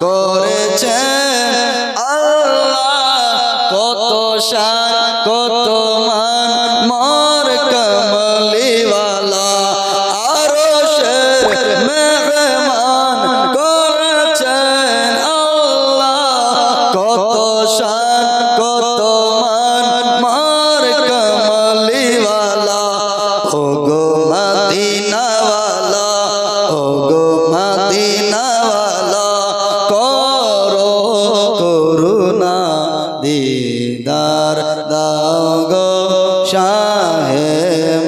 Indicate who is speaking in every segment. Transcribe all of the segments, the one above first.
Speaker 1: করেছে আল্লাহ কত শান দিদার দাও গো শাহে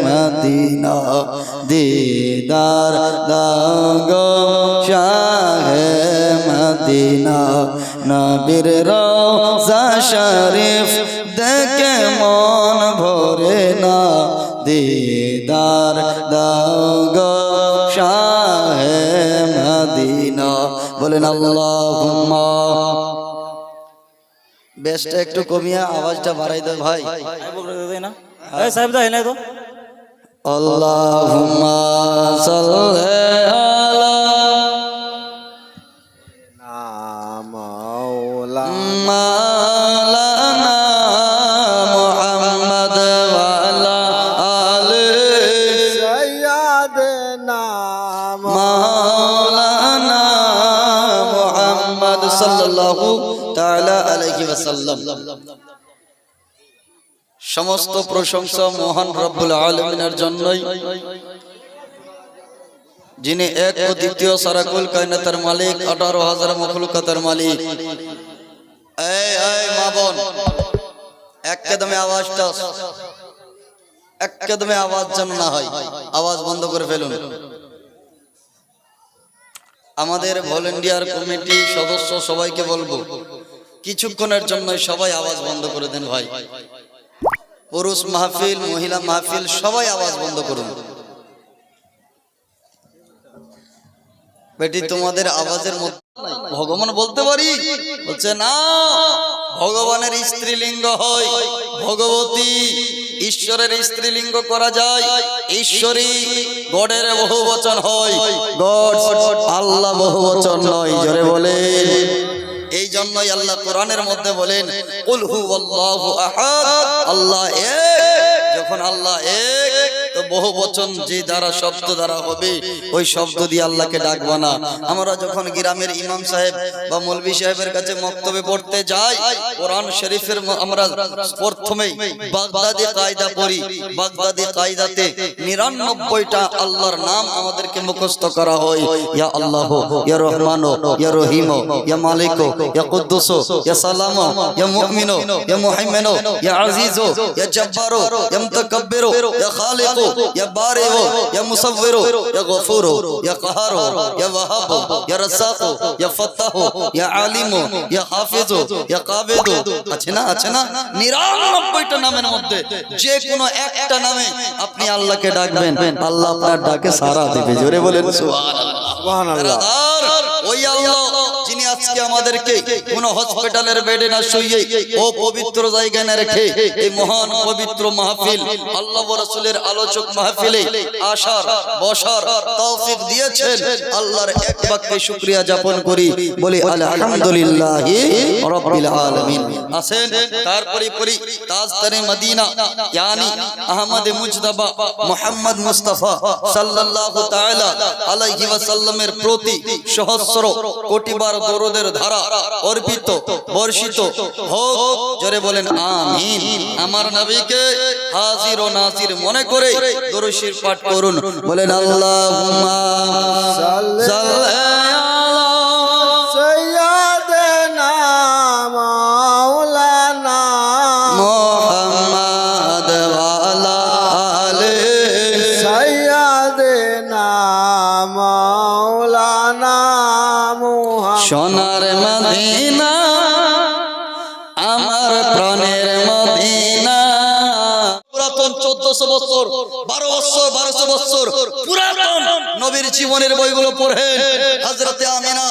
Speaker 1: মদিনা। দিদার দাও গো শাহে মদিনা। নবীর রওজা শরীফ দেখে মন ভরে না। দিদার দাও গো শাহে মদিনা। বলেন আল্লাহুম্মা বেশটা একটু কমিয়া আওয়াজটা বাড়াই দাও ভাই।
Speaker 2: না সাহেব দা এনে তো।
Speaker 1: আল্লাহুম্মা ওয়াসাল্লাম সমস্ত প্রশংসা মহান রব্বুল আলমিনের জন্যই। যিনি এক ও দ্বিতীয় সারাকুল কায়নাতের মালিক আঠারো হাজার মখলুকাতের মালিক। মা বোন। এক আওয়াজটা এক আওয়াজ যেন না হয়। আওয়াজ বন্ধ করে ফেলুন। আমাদের ভলেন্টিয়ার কমিটি সদস্য সবাইকে বলব। কিছুক্ষণের জন্য সবাই আওয়াজ বন্ধ করে দেন ভাই। পুরুষ মাহফিল, মহিলা মাহফিল, সবাই আওয়াজ বন্ধ করুন। বেটি, তোমাদের আওয়াজের মধ্যে ভগবান বলতে পারি? বলছে, না, ভগবানের স্ত্রীলিঙ্গ হয়। ভগবতী ঈশ্বরের স্ত্রীলিঙ্গ করা যায়। ঈশ্বরী গডের বহু বচন হয়। গড আল্লাহ বহু বচন নয়। জোরে বলেন। এই জন্যই আল্লাহ কোরআনের মধ্যে বলেন আল্লাহ এক যখন আল্লাহ এক বহু বচন যে দ্বারা শব্দ দ্বারা হবে, ওই শব্দ দিয়ে আল্লাহকে ডাকবো না। আমরা যখন গ্রামের ইমাম সাহেব বা মৌলভী সাহেবের কাছে মক্তবে পড়তে যাই, কোরআন শরীফের আমরা প্রথমেই বাগদাদি কায়দা পড়ি। বাগদাদি কায়দাতে নিরানব্বইটা আল্লাহর নাম আমাদেরকে মুখস্থ করা হয়। ইয়া আল্লাহ, ইয়া রহমান, ইয়া রহিম, ইয়া মালিক, ইয়া কুদ্দুস, ইয়া সালাম, ইয়া মুমিন, ইয়া মুহাইমিন, ইয়া আজিজ, ইয়া জব্বার, ইয়া মুতাকাব্বির, ইয়া খালিক ইয়া বারি ইয়া মুসাব্বির ইয়া গফুর ইয়া কাহার ইয়া ওয়াহাব ইয়া রাসাক ইয়া ফাত্তাহ ইয়া আলিম ইয়া হাফিজ ইয়া কাবিদ আছে না আছে না 99টা নামের মধ্যে যে কোনো একটা নামে আপনি আল্লাহকে ডাকবেন আল্লাহ আপনার ডাকে সাড়া দেবে জোরে বলেন সুবহানাল্লাহ ওই আল্লাহ যিনি আজকে আমাদেরকে কোন হসপিটালের বেডে না শুইয়ে ও পবিত্র জায়গায় না রেখে এই মহান পবিত্র মাহফিল, আল্লাহ রাসূলের আলোচক মাহফিলে আসার, বসার তৌফিক দিয়েছেন। আল্লাহর এক বাক্যে শুকরিয়া যাপন করি, বলি আলহামদুলিল্লাহি রাব্বিল আলামিন। আসেন, তারপরে পরি তাজদারে মদিনা, ইয়ানি আহমদ মুজতবা মুহাম্মদ মুস্তাফা সাল্লাল্লাহু তাআলা আলাইহি ওয়াসাল্লামের প্রতি সহস্র দরদের ধারা অর্পিত, বর্ষিত হোক, জোরে বলেন আমিন। আমার নবীকে হাজির ও মনে করে দরশির পাঠ করুন। বলেন আল্লাহুম্মা সাল্লি পুরাতন চোদ্দশো বছর বারো বছর বারোশো বছর। পুরাতন নবীর জীবনের বইগুলো পড়ে। হজরতে আমিনা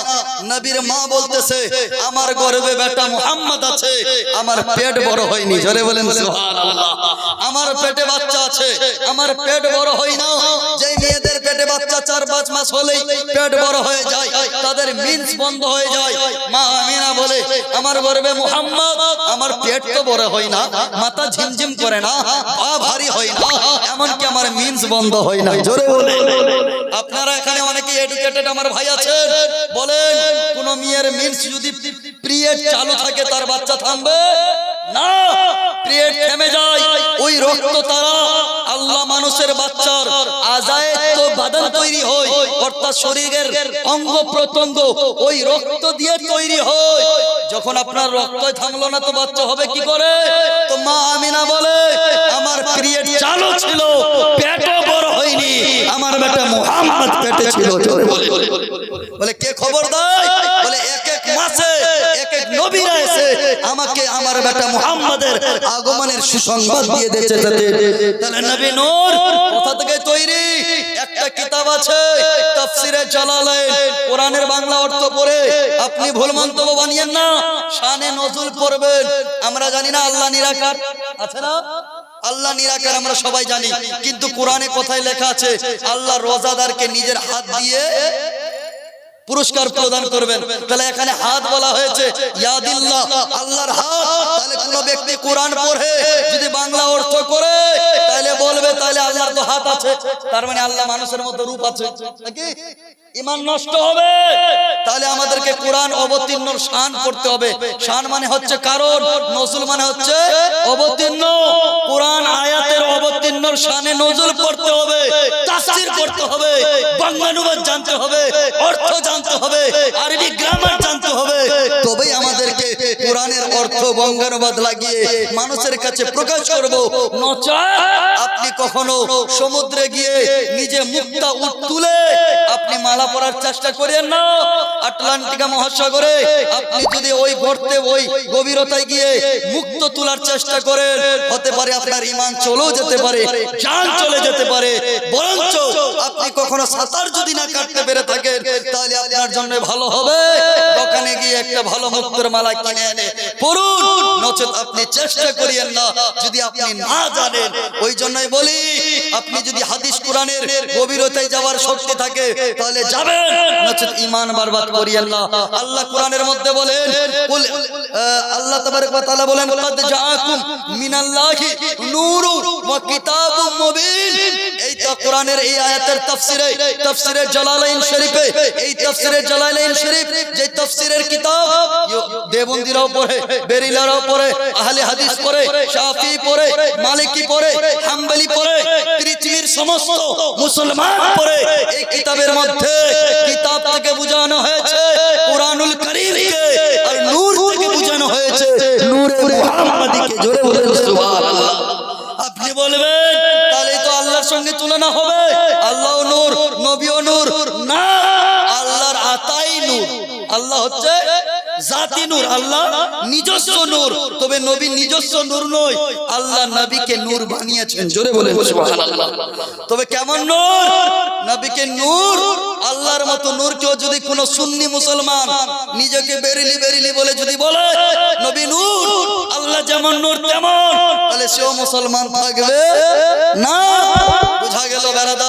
Speaker 1: নবীর মা বলতেছে, আমার গর্বে বেটা মুহাম্মদ আছে, আমার পেট বড় হয়নি। জোরে বলেন আমার পেটে বাচ্চা আছে, আমার পেট বড় হয় না। যেই মেয়েদের পেটে বাচ্চা চার, পাঁচ মাস হলেই পেট বড় হয়ে যায়, তাদের মিন্স বন্ধ হয়ে যায়। মা আমিনা বলে, আমার গর্বে মুহাম্মদ, আমার পেট তো বড় হয় না, মাথা ঝিমঝিম করে না, পা ভারী হয় না এমনকি আমার মিন্স বন্ধ হয় না। জোরে বলে আপনারা এখানে অনেকে এডুকেটেড আমার ভাই আছেন। বলেন কোন মেয়ের মিন্স যদি প্রিয়ে চালু থাকে তার বাচ্চা থামবে? না পিরিয়ড থেমে যায়, ওই রক্ত তারা আল্লাহ মানুষের বাচ্চার আজায় বাদন তৈরি হয়, অর্থাৎ শরীরের অঙ্গ প্রত্যঙ্গ ওই রক্ত দিয়ে তৈরি হয়। যখন আপনার রক্ত থামলো না তো বাচ্চা হবে কি করে? তো মা আমিনা বলে, আমার পিরিয়ড চালু ছিল, পেটও বড় হয়নি, আমার বেটা মুহাম্মদ পেটে ছিল। বলে, কে খবর দেয়? বলে এক এক আমাকে আমার বেটা মুহাম্মাদের আগমনের সুসংবাদ দিয়ে দিয়েছে তাহলে নবী নূর কোথা থেকে তৈরি? একটা কিতাব আছে তাফসিরে জালালাইন। কোরআনের বাংলা অর্থ পড়ে। আপনি ভুল মন্তব্য বানিয়েন না। শানে নজুল পড়বেন। আমরা জানি না আল্লাহ নিরাকার। আছে না? আল্লাহ নিরাকার আমরা সবাই জানি। কিন্তু কোরআনে কোথায় লেখা আছে? আল্লাহ রোজাদারকে নিজের হাত দিয়ে পুরস্কার প্রদান করবেন। তাহলে এখানে হাত বলা হয়েছে, ইয়াদিল্লাহ, আল্লাহর হাত। তাহলে কোন ব্যক্তি কোরআন পড়ে, যদি বাংলা অর্থ করে, তাহলে বলবে, তাহলে আল্লাহর তো হাত আছে। তার মানে আল্লাহ মানুষের মতো রূপ আছে। নাকি? ইমান নষ্ট হবে। তাহলে আমাদেরকে কোরআন অবতীর্ণ শান করতে হবে। শান মানে হচ্ছে কারণ নজুল মানে হচ্ছে অবতীর্ণ। কোরআন আয়াতের অবতীর্ণ শানে নজুল করতে হবে। তাফসীর করতে হবে। বাংলানুবাদ জানতে হবে। অর্থ জানতে হবে। আরবি গ্রামার জানতে হবে। তবেই আমাদেরকে বঙ্গানুবাদ লাগিয়ে মানুষের কাছে প্রকাশ করব। আপনি কখনো সমুদ্রে গিয়ে নিজে মুক্তা উঠ তুলে আপনি মালা পরার চেষ্টা করেন না? আটলান্টিকা মহাসাগরে আপনি যদি ওই গর্তে ওই গভীরতায় গিয়ে মুক্ত তোলার চেষ্টা করেন হতে পারে আপনার ইমান চলেও যেতে পারে জান চলে যেতে পারে বরঞ্চ আপনি কখনো সাঁতার যদি না কাটতে পেরে থাকেন তাহলে আপনার জন্য ভালো হবে। দোকানে গিয়ে একটা ভালো মুক্তর মালা কিনে এনে পড়ুন। নচেত জালালাইন শরীফে যে তাফসিরের কিতাব দেবন্দিরাও পড়ে বেরিলারাও পড়ে আহলে হাদিস পড়ে শাফি পড়ে মালিকি পড়ে হাম্বলি পড়ে পৃথিবীর সমস্ত মুসলমান পড়ে এই কিতাবের মধ্যে কিতাব থেকে বোঝানো হয়েছে, কোরআনুল কারীমকে আর নূর থেকে বোঝানো হয়েছে নূরে মুহাম্মাদিকে জোরে বলেন, সুবহানাল্লাহ। আপনি বলবেন, তাহলে তো আল্লাহর সঙ্গে তুলনা হবে। আল্লাহ নূর, নবীও নূর, না, আল্লাহর আতাই নূর। আল্লাহ হচ্ছে জাতি নূর আল্লাহ নিজস্ব নূর। তবে নবী নিজস্ব নূর নয়, আল্লাহ নবীকে নূর বানিয়েছেন। জোরে বলেন, সুবহানাল্লাহ। তবে কেমন নূর? নবীকে নূর, আল্লাহর মতো নূর কেউ যদি কোনো সুন্নি মুসলমান নিজেকে বেরিলি বেরিলি বলে যদি বলে, নবী নূর, আল্লাহ যেমন নূর তেমন, তাহলে সেও মুসলমান থাকবে না। বুঝা গেল বেড়াদার?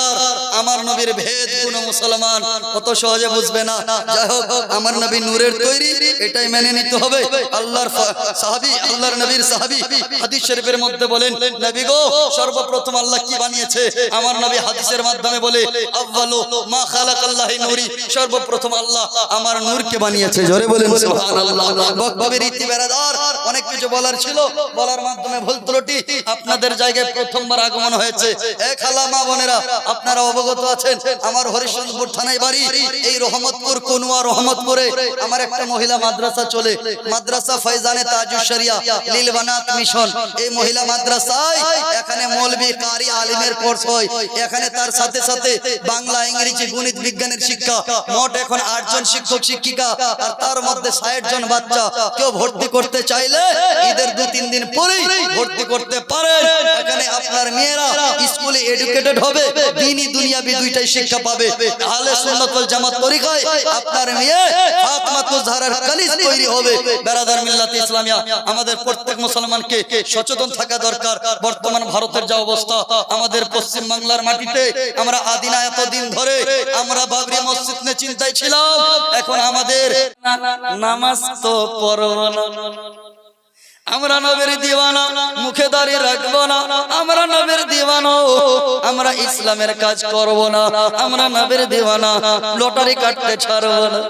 Speaker 1: আমার নবীর ভেদ কোন মুসলমান কত সহজে বুঝবে না। যাই হোক, আমার নবী নূরের তৈরি, এটাই মেনে নিতে হবে। আল্লাহর সাহাবী, আল্লাহর নবীর সাহাবী হাদিস শরীফের মধ্যে বলেন, নবী গো, সর্বপ্রথম আল্লাহ কি বানিয়েছে? আমার নবী হাদিসের মাধ্যমে বলে আব্বালু মা খালাকাল্লাহি নূরি। সর্বপ্রথম আল্লাহ আমার নূরকে বানিয়েছে। জোরে বলেন, সুবহানাল্লাহ। বকবকে রীতি বেরাদার অনেক কিছু বলার ছিল। বলার মাধ্যমে ভুল ত্রুটি আপনাদের জায়গায় প্রথমবার আগমন হয়েছে। এ খালা মা বোনেরা, আপনারা অবগত আছেন। আমার হরিশচন্দ্রপুর থানায় বাড়ি। এই রহমতপুর, কনুয়া রহমতপুরে আমার একটা মহিলা মাদ্রাসা চলে। মাদ্রাসা ফৈজানে তাজুস শরিয়া মিশন। এই মহিলা মাদ্রাসায় এখানে মৌলবী কারি আলিমের কোর্স হয়। এখানে তার সাথে সাথে বাংলা, ইংরেজি, গণিত বিজ্ঞানের শিক্ষা। মোট এখন আটজন শিক্ষক, শিক্ষিকা। আর তার মধ্যে ষাট জন বাচ্চা। কেউ ভর্তি করতে চাইলে ঈদের দু, তিন দিন পরেই ভর্তি করতে পারেন। এখানে আপনার মেয়েরা স্কুলে এডুকেটেড হবে। দিনই দুনিয়াবি দুইটাই শিক্ষা পাবে। আহলে সুন্নাত ওয়াল জামাত তরিকায় আপনার মেয়ে ফাতেমাতুজ জাহরার কানিজ তৈরি হবে। বেরাদার মিল্লাত ইসলামিয়া। আমাদের প্রত্যেক মুসলমানকে সচেতন থাকা দরকার। বর্তমান ভারতের যা অবস্থা আমাদের পশ্চিম বাংলার মাটিতে আমরা আদিনা এতদিন ধরে আমরা বাবরি মসজিদ নিয়ে চিন্তায় ছিলাম। এখন আমাদের নামাজ তো পড়ব না। আমরা নবীর দিওয়ানা, মুখে দাঁড়িয়ে রাখব না। আমরা নবীর দিওয়ানা আমরা ইসলামের কাজ করব না। আমরা নবীর দিওয়ানা, লটারি কাটতে ছাড়বো না।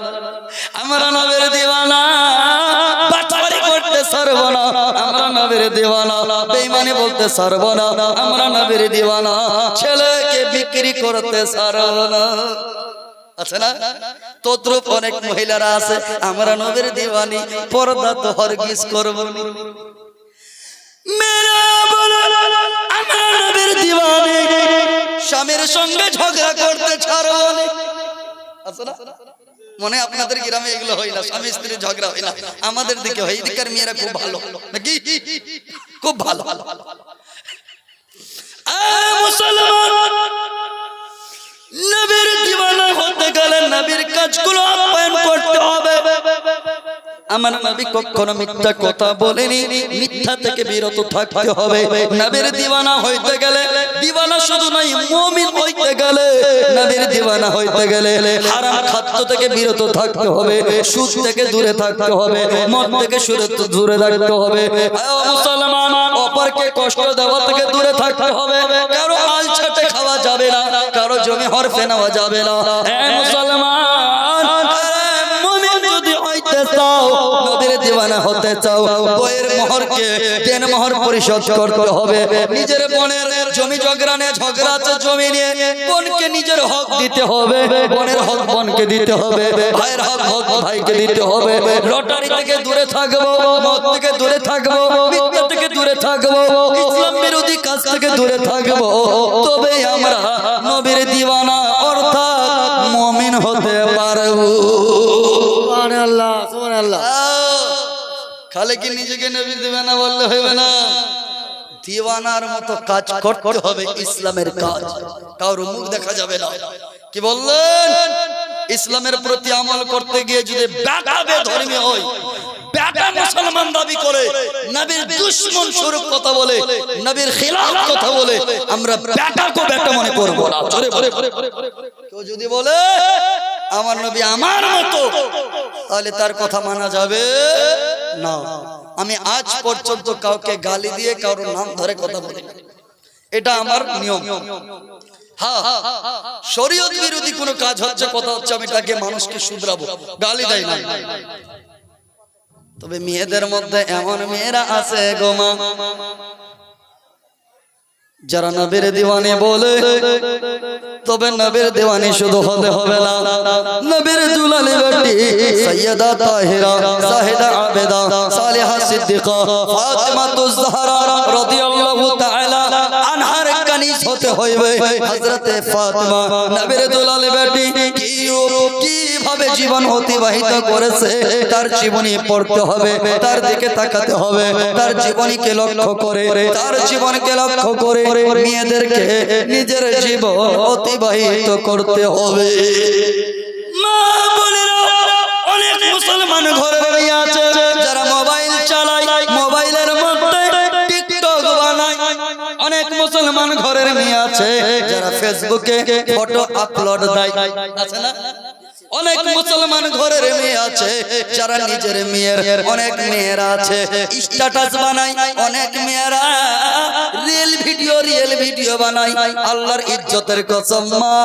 Speaker 1: আমরা নবীর দিওয়ানা করতে ছাড়বো না। আমরা নবীর দিওয়ানা বেঈমানি বলতে ছাড়বো না। আমরা নবীর দিওয়ানা, ছেলেকে বিক্রি করতে ছাড়বো না। আছে না? তদ্রুপ অনেক মহিলারা আছে। আমরা নবীর দিওয়ানি, পর্দা তো হরগিজ করব স্বামীর সঙ্গে ঝগড়া করতে ছাড়ব? মনে আপনাদের গ্রামে এগুলো হয় না, স্বামী স্ত্রী ঝগড়া না। আমাদের দিকে হয় মেয়েরা খুব ভালো। নাকি? খুব ভালো। মুসলমান, নবীর নবীর কাজগুলো আপ্যায়ন করতে হবে। আমার নবী কখনো মিথ্যা কথা বলেনি, মিথ্যা থেকে বিরত থাকতে হবে। নবীর দিওয়ানা হইতে গেলে, দিওয়ানা শুধু নয়, মুমিন হইতে গেলে, নবীর দিওয়ানা হইতে গেলে হারাম খাদ্য থেকে বিরত থাকতে হবে, সুদ থেকে দূরে থাকতে হবে, মদ থেকে সুরে দূরে থাকতে হবে। মুসলমান, অপরকে কষ্ট দেওয়া থেকে দূরে থাকতে হবে, কারও আল ছাটে কারও জমি হরফে নেওয়া যাবে না। মুসলমান ঝগড়া নিয়ে নিজের হক দিতে হবে, বোনের হক বোনকে দিতে হবে, ভাইয়ের হক দিতে হবে। লটারি থেকে দূরে থাকব, মদ থেকে দূরে থাকব দূরে থাকব ইসলাম বিরোধী কাজ থেকে দূরে থাকব। তবে আমরা নবীর দিওয়ানা অর্থাৎ মুমিন হতে পারব।
Speaker 2: আল্লাহ আল্লাহ
Speaker 1: খালে কি নিজেকে নবী দেবে না বললে হবে না? দিওয়ানার মতো কাজ করতে হবে ইসলামের কাজ। কারোর মুখ দেখা যাবে না। কি বললেন? ইসলামের প্রতি আমল করতে গিয়ে যদি ব্যাটা ধর্মী হয় ব্যাটা মুসলমান দাবি করে। নবীর দুশ্মন স্বরূপ কথা বলে, নবীর খিলাফ কথা বলে, আমরা ব্যাটাকে ব্যাটা মনে করব। কেউ যদি বলে, আমার নবী আমার মতো তাহলে তার কথা মানা যাবে না। আমি আজ পর্যন্ত কাউকে গালি দিয়ে কারোর নাম ধরে কথা বলি এটা আমার নিয়ম। হ্যাঁ শরীয়ত বিরোধী কোনো কাজ হচ্ছে, কথা হচ্ছে, আমি তাকে মানুষকে শুধরাবো। গালি দেয় না তবে মেয়েদের মধ্যে এমন মেয়েরা আছে গোমা যারা নবীর দিওয়ানি বলে, তবে নবীর দিওয়ানি শুধু হতে হবে না। নবীর দুলালি বেটি সৈয়দা তাহিরা, সাহিদা আবেদা, সালিহা সিদ্দিকা, ফাতিমাতুজ জাহরা রাদিয়াল্লাহু হতে হইবে হযরতে ফাতিমা নবীর দুলালি বেটি কি কীভাবে জীবন অতিবাহিত করেছে? তার জীবনী পড়তে হবে তার দিকে তাকাতে হবে তার জীবনীকে লক্ষ্য করে তার জীবনকে লক্ষ্য করে মেয়েদেরকে নিজের জীবন অতিবাহিত করতে হবে। মা বোনেরা, অনেক মুসলমান ঘরে আছে। ফেসবুকে ফটো আপলোড দেয়। আছে না? অনেক মুসলমান ঘরের মেয়ে আছে, যারা নিজের মেয়ের অনেক মেয়েরা আছে। স্ট্যাটাস বানায় অনেক মেয়েরা। রিয়েল ভিডিও রিয়েল ভিডিও বানায়। আল্লাহর ইজ্জতের কসম, মা।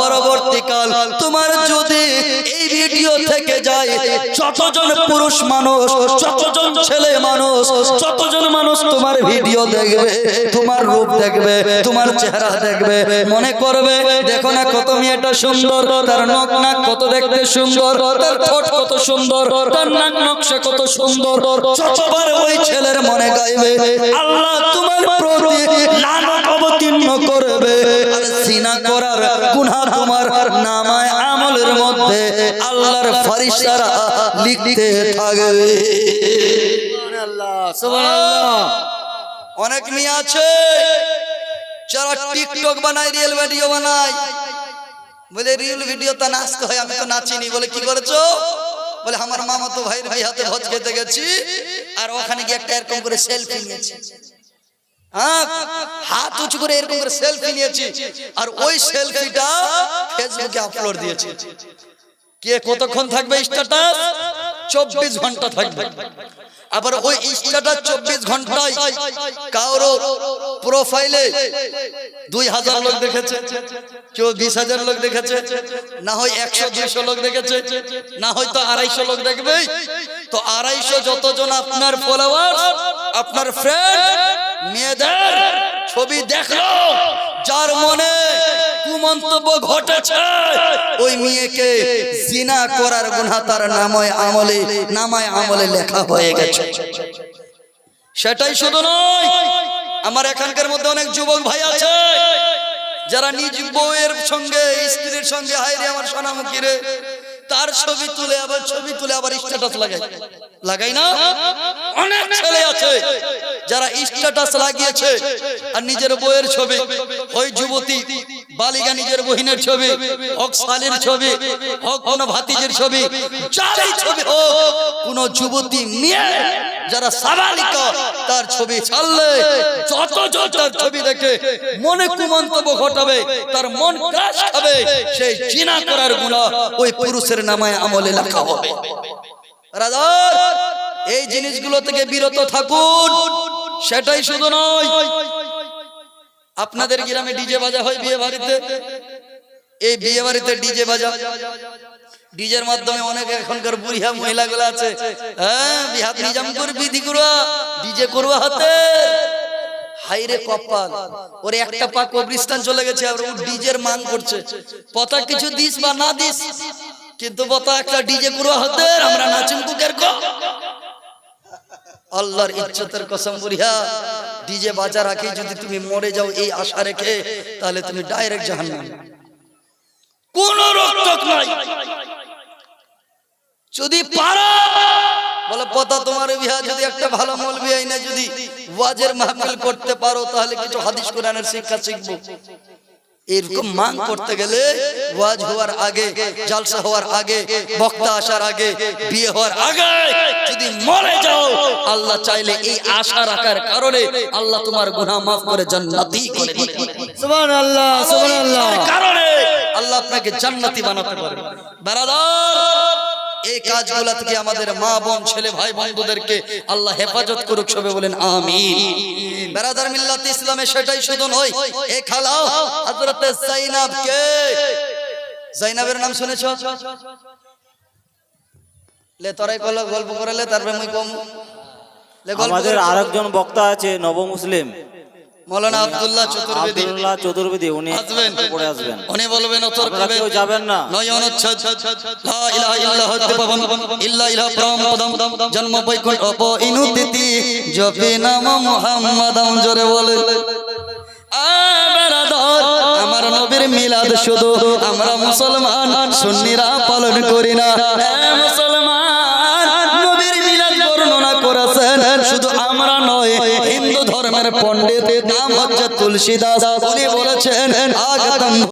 Speaker 1: পরবর্তীকাল তোমার যদি এই ভিডিও থেকে যায়। যতজন পুরুষ মানুষ, যতজন ছেলে মানুষ, যতজন মানুষ তোমার ভিডিও দেখবে, তোমার রূপ দেখবে, তোমার চেহারা দেখবে, মনে করবে, দেখো না কত মেয়েটা সুন্দর, তার নখ নাক কত দেখতে সুন্দর, তার ঠোঁট কত সুন্দর, তার নাক নকশা কত সুন্দর, যতবার ওই ছেলের মনে গাইবে, আল্লাহ তোমার প্রতি লানত অবতীর্ণ করবে। আর সিনা করার গুনাহ তোমার নামায় মধ্যে আল্লাহর ফারিস্তারা লিখতে থাকবে। অনেক মেয়ে আছে, যারা টিকটক বানায় রিয়েল ভিডিও বানায়। বলে রিয়েল ভিডিও তা নাচতে হয় আমি তো নাচিনি। বলে, কি করেছ? বলে, আমার মামা তো ভাইয়ের ভাই হাতে ভোজ খেতে গেছি, আর ওখানে গিয়ে একটা এরকম করে সেলফি নিয়েছি। হাত উঁচু করে এরকম করে সেলফি নিয়েছি। আর ওই সেলফিটা ফেসবুকে আপলোড দিয়েছি। কে কতক্ষণ থাকবে স্ট্যাটাস? চব্বিশ ঘণ্টা থাকবে। আবার ওই স্ট্যাটাস চব্বিশ ঘন্টায় কারও প্রোফাইলে দুই হাজার লোক দেখেছে, কেউ বিশ হাজার লোক দেখেছে, না হয় একশো, দুইশো লোক দেখেছে, না হয়তো আড়াইশো লোক দেখবে। তো আড়াইশো যতজন আপনার ফলোয়ার আপনার ফ্রেন্ড মেয়েদের ছবি দেখল, যার মনে কুমন্তব্য ঘটেছে। ওই মেয়েকে জিনা করার গুনাহ তার নাময় আমলে, নামায় আমলে লেখা হয়ে গেছে। সেটাই শুধু নয়, আমার এখানকার মধ্যে অনেক যুবক ভাই আছে, যারা নিজ বউয়ের সঙ্গে, স্ত্রীর সঙ্গে হাইরে আমার সোনামুখী রে। তার ছবি তুলে, আবার ছবি তুলে, আবার স্ট্যাটাস লাগাই। লাগাই না? অনেক ছেলে আছে যারা স্ট্যাটাস লাগিয়েছে আর নিজের বউয়ের ছবি। ওই যুবতী, বালিকা নিজের বহিনের ছবি, হক শালীর ছবি, হক কোন ভাতিজের ছবি, যারই ছবি হোক, কোন যুবতী মেয়ে যারা সাবালিকা, তার ছবি ছাড়লে যত যত তার ছবি দেখে মনে কুমন্তব্য ঘটাবে, তার মন ক্রাশ খাবে, সেই চিনা করার গুণা ওই পুরুষের নামায় আমলে লেখা হবে। এই জিনিসগুলো থেকে বিরত থাকুন। সেটাই শুধু নয়, আপনাদের গ্রামে ডিজে বাজা হয় বিয়ে বাড়িতে। এই বিয়ে বাড়িতে ডিজে বাজা। ডিজের মাধ্যমে অনেক এখনকার বুড়িয়া মহিলাগুলো আছে। হ্যাঁ বিহাত নিজাম করবা ডিজে করবা হাতে। একটা পা কবরিস্তান চলে গেছে, আর ও ডিজের মান করছে। পতা কিছু দিস বা না দিস কিন্তু পতা একটা ডিজে করবা হাতে আমরা নাচিম কুকের কো। আল্লাহর ইজ্জতের কসম বুড়িয়া ডিজে বাজা রাখি, যদি তুমি মরে যাও এই আশা রেখে, তাহলে তুমি ডাইরেক্ট জাহান্নামে। কোন রোক নাই। যদি পারো, বলে পতা তোমার বিহা যদি একটা ভালো মল মৌলবি আইনা যদি ওয়াজের মাহফিল করতে পারো, তাহলে কিছু হাদিস কোরআনের শিক্ষা শিখব। এরকম মান করতে গেলে ওয়াজ হওয়ার আগে জালসা হওয়ার আগে বক্তা আসার আগে বিয়ে হওয়ার আগে যদি মরে যাও আল্লাহ চাইলে এই আশা রাখার কারণে আল্লাহ তোমার গুনাহ মাফ করে জান্নাতি করে দিবে।
Speaker 2: সুবহানাল্লাহ সুবহানাল্লাহ।
Speaker 1: কারণে আল্লাহ আপনাকে জান্নাতি বানাতে পারে বেরাদার! এই কাজগুলা থেকে আমাদের মা বোন ছেলে ভাই বন্ধুদেরকে আল্লাহ হেফাজত করুক সবে বলেন আমিন। বেরাদার মিল্লাত ইসলামে সেটাই শুধু নয় এ খালাও হযরত জাইনাব কে? জাইনাবের নাম শুনেছো? লে তোরাই কল গল্প করালে তারপরে মুই কম।
Speaker 3: আমাদের আরেকজন বক্তা আছে নব মুসলিম
Speaker 1: মৌলানা আব্দুল্লাহ চতুর্বেদী।
Speaker 3: আব্দুল্লাহ চতুর্বেদী উনি
Speaker 1: আসবেন।
Speaker 3: পড়ে আসবেন।
Speaker 1: উনি বলবেন উত্তর
Speaker 3: আপনারা যাবেন না?
Speaker 1: নয় অনুচ্ছেদ লা ইলাহা ইল্লাল্লাহ দেবম ইল্লা ইলাহা পরম পদম। জন্ম বৈকুণ্ঠ ইনুতিতি জপি নাম মুহাম্মাদম জোরে বলে। আমার নবীর মিলাদ শুধু আমরা মুসলমান সুন্নিরা পালন করি না। এ মুসলমান নবীর মিলাদ বর্ণনা করেছেন। শুধু আমরা নয় হিন্দু ধর্মের পণ্ডিত নাম হচ্ছে তুলসীদাস উনি বলেছেন আগতম